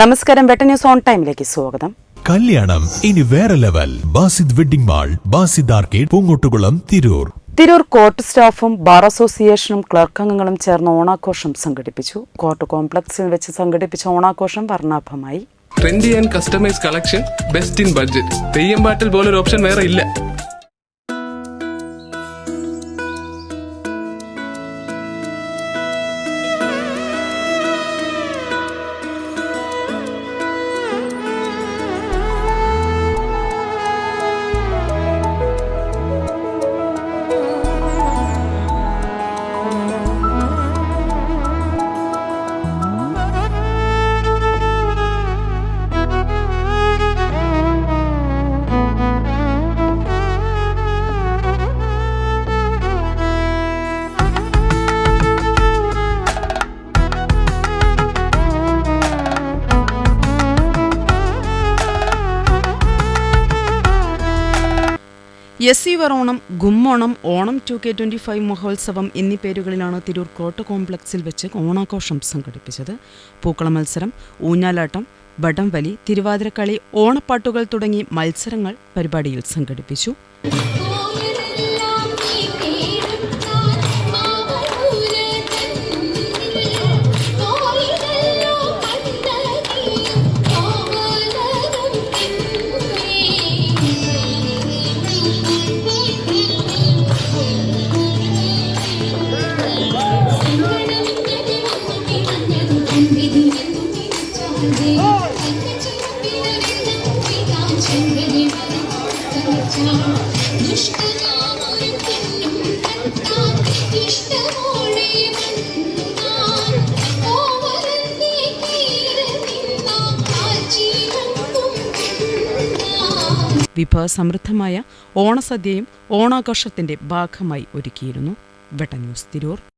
നമസ്കാരം വെട്ട news on ടൈമിലേക്ക് സ്വാഗതം. കല്യാണം ഇനി വേറെ level. Basid wedding mall Basid arcade Poongottukulam Tirur. Tirur court സ്റ്റാഫും ബാർ അസോസിയേഷനും ക്ലർക്ക് അംഗങ്ങളും ചേർന്ന് ഓണാഘോഷം സംഘടിപ്പിച്ചു. കോർട്ട് കോംപ്ലക്സിൽ വെച്ച് സംഘടിപ്പിച്ച ഓണാഘോഷം വർണാഭമായി. Trendy and customise collection best in budget Theyyam പാട്ടിൽ പോലൊരു ഓപ്ഷൻ വേറെ ഇല്ല. എസ് സി വറോണം ഗുമ്മോണം Onam two K twenty five മഹോത്സവം എന്നീ പേരുകളിലാണ് തിരൂർ കോട്ട കോംപ്ലക്സിൽ വെച്ച് ഓണാഘോഷം സംഘടിപ്പിച്ചത്. പൂക്കള മത്സരം ഊഞ്ഞാലാട്ടം വടംവലി തിരുവാതിരക്കളി ഓണപ്പാട്ടുകൾ തുടങ്ങി മത്സരങ്ങൾ പരിപാടിയിൽ സംഘടിപ്പിച്ചു. വിഭവസമൃദ്ധമായ ഓണസദ്യയും ഓണാഘോഷത്തിന്റെ ഭാഗമായി ഒരുക്കിയിരുന്നു. വെട്ട ന്യൂസ് തിരൂർ.